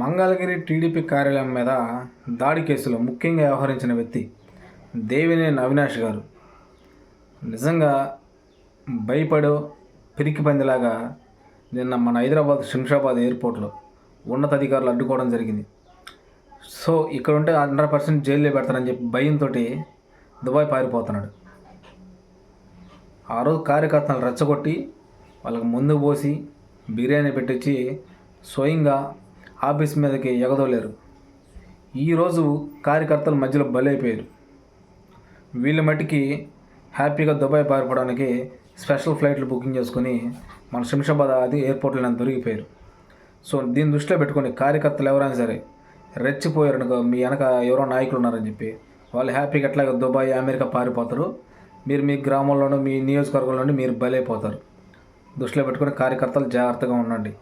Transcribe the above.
Mangalagiri TDP కార్యాలయం మీద దాడి కేసులో ముఖ్యంగా వ్యవహరించిన వ్యక్తి దేవినేని అవినాష్ గారు. నిజంగా భయపడో పిరికి పందిలాగా నిన్న మన హైదరాబాద్ శంషాబాద్ ఎయిర్పోర్ట్లో ఉన్నతాధికారులు అడ్డుకోవడం జరిగింది. సో ఇక్కడ ఉంటే హండ్రెడ్ పర్సెంట్ జైల్లో పెడతారని చెప్పి భయంతో దుబాయ్ పారిపోతున్నాడు. ఆ రోజు కార్యకర్తలను రెచ్చగొట్టి వాళ్ళకి ముందు పోసి బిర్యానీ పెట్టించి స్వయంగా ఆఫీస్ మీదకి ఎగదోలేరు. ఈరోజు కార్యకర్తలు మధ్యలో బలైపోయారు వీళ్ళ మట్టికి హ్యాపీగా దుబాయ్ పారిపోవడానికి స్పెషల్ ఫ్లైట్లు బుకింగ్ చేసుకొని మన శంషాబాద్ అది ఎయిర్పోర్ట్లో నేను దొరికిపోయారు. సో దీన్ని దృష్టిలో పెట్టుకొని కార్యకర్తలు ఎవరైనా సరే రెచ్చిపోయారనుకో మీ వెనక ఎవరో నాయకులు ఉన్నారని చెప్పి వాళ్ళు హ్యాపీగా ఎట్లాగ దుబాయ్ అమెరికా పారిపోతారు. మీరు మీ గ్రామంలోనూ మీ నియోజకవర్గంలోనూ మీరు బలైపోతారు దృష్టిలో పెట్టుకుని కార్యకర్తలు జాగ్రత్తగా ఉండండి.